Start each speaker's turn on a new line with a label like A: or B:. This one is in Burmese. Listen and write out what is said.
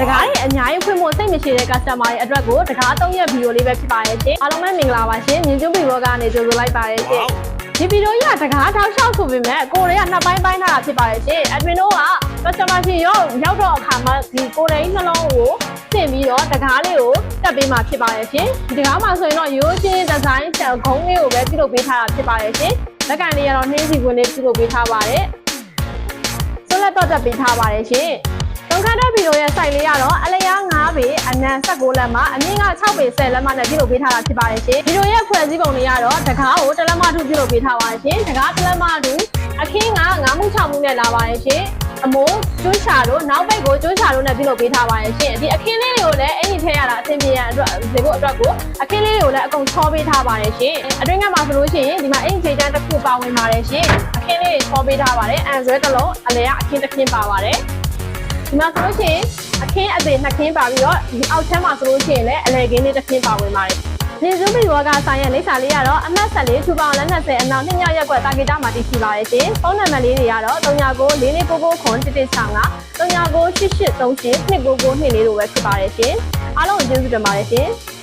A: တကားတွေအများကြီးဖွင့်ဖို့စိတ်မရှိတဲ့ customer တွေအတွက်ကိုတကား၃ရက်ဗီဒီယိုလေးပဲဖြစ်ပါရဲ့ရှင်အားလုံးပဲမင်္ဂလာပါရှင်မြင်းကျုပ်ဗီဒီယိုကနေကြိုဆိုလိုက်ပါရဲ့ရှင်ဒီဗီဒီယိုကြီးကတကားထောက်လျှောက်ဆိုပေမဲ့ကိုတွေကနှစ်ပိုင်းပိုင်းထားတာဖြစ်ပါရဲ့ရှင် admin တို့က customer ရှင်ရောရောက်တော့အခါမှာဒီကိုယ်လေးနှလုံးကိုပြင်ပြီးတော့တကားလေးကိုတက်ပေးမှာဖြစ်ပါရဲ့ရှင်ဒီတကားမှာဆိုရင်တော့ရိုးချင်းဒီဇိုင်းချက်ဂုံးလေးကိုပဲပြုလုပ်ပေးထားတာဖြစ်ပါရဲ့ရှင်လက်ကန်လေးကတော့နှင်းစီခွင်းလေးပြုလုပ်ပေးထားပါတယ်ဆွလက်တော့တက်ပေးထားပါတယ်ရှင် တုံခါတဲ့ဗီဒီယိုရဲ့ site လေးကတော့အလျား9ပေအနံ16လက်မှာအမြင့်က6ပေ10လက်မနဲ့ပြုလုပ်ပေးထားတာဖြစ်ပါတယ်ရှင်ဗီဒီယိုရဲ့ဖွဲ့စည်းပုံလေးကတော့တကားကိုတစ်လက်မထုပြုလုပ်ပေးထားပါတယ်ရှင်တကားတစ်လက်မထုအခင်းက9မှု6မှုနဲ့လာပါတယ်ရှင်အမိုးကျွန်းချာတို့နောက်ဘက်ကိုကျွန်းချာတို့နဲ့ပြုလုပ်ပေးထားပါတယ်ရှင်ဒီအခင်းလေးတွေကိုလည်းအဲ့ဒီထဲရတာအဆင်ပြေရန်အတွက်ဒီကိုအတွက်ကိုအခင်းလေးတွေကိုလည်းအကုန်ချောပေးထားပါတယ်ရှင်အတွင်းကမှာဆိုလို့ရှိရင်ဒီမှာအင်ဂျီတန်းတစ်ခုပါဝင်ပါတယ်ရှင်အခင်းလေးတွေချောပေးထားပါတယ်အန်ဆွဲတစ်လုံးအလဲကအခင်းတစ်ခင်းပါပါတယ် ဒီမှာဆိုလို့ရှိရင်အခင်းအသေးနှစ်ခင်းပါပြီးတော့ဒီအောက်ချမ်းမှာဆိုလို့ရှိရင်လည်းအလဲကင်းလေးတစ်ခင်းပါဝင်ပါတယ်။ဒီဇူးမီဘောကဆိုင်ရဲ့လိပ်စာလေးကတော့အမှတ်ဆက်လေးထူပေါင်လက်20အနောက်နှစ်ညရက်ကွက်တာဂီတာမှာတည်ရှိပါရဲ့ရှင်။ဖုန်းနံပါတ်လေးတွေကတော့399499ခွန်1165 398838299922လေးလိုပဲဖြစ်ပါတယ်ရှင်။အားလုံးကိုကျေးဇူးတင်ပါတယ်ရှင်။